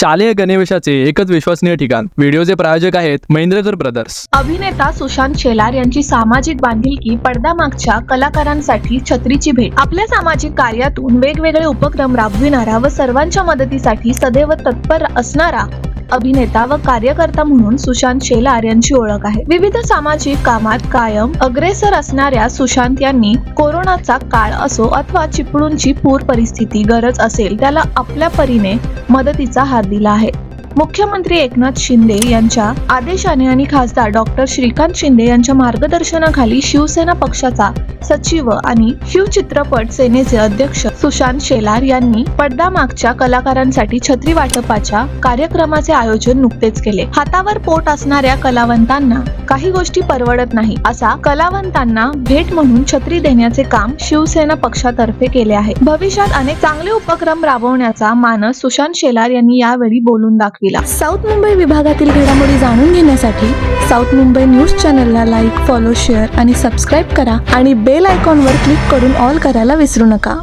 शालेय गणवेशाचे एकच विश्वसनीय ठिकाण व्हिडिओचे प्रायोजक आहेत महेंद्रकर ब्रदर्स अभिनेता सुशांत शेलार यांची सामाजिक बांधिलकी पडद्यामागच्या कलाकारांसाठी छत्रीची भेट. आपल्या सामाजिक कार्यातून वेगवेगळे उपक्रम राबविणारा व सर्वांच्या मदतीसाठी सदैव तत्पर असणारा अभिनेता व कार्यकर्ता म्हणून सुशांत शेलार यांची ओळख आहे. विविध सामाजिक कामात कायम अग्रेसर असणाऱ्या सुशांत यांनी कोरोनाचा काळ असो अथवा चिपळूणची पूर परिस्थिती गरज असेल त्याला आपल्या परीने मदतीचा हात दिला आहे. मुख्यमंत्री एकनाथ शिंदे यांच्या आदेशाने आणि खासदार डॉक्टर श्रीकांत शिंदे यांच्या मार्गदर्शनाखाली शिवसेना पक्षाचा सचिव आणि शिव चित्रपट सेनेचे अध्यक्ष सुशांत शेलार यांनी पडदामागच्या कलाकारांसाठी छत्री वाटपाच्या कार्यक्रमाचे आयोजन नुकतेच केले. हातावर पोट असणाऱ्या कलावंतांना काही गोष्टी परवडत नाही असा कलावंतांना भेट म्हणून छत्री देण्याचे काम शिवसेना पक्षातर्फे केले आहे. भविष्यात अनेक चांगले उपक्रम राबवण्याचा मानस सुशांत शेलार यांनी यावेळी बोलून दाखविला. साऊथ मुंबई विभागातील घडामोडी जाणून घेण्यासाठी साऊथ मुंबई न्यूज चॅनलला लाईक फॉलो शेअर आणि सबस्क्राईब करा आणि बेल आयकॉनवर क्लिक करून ऑल करायला विसरू नका.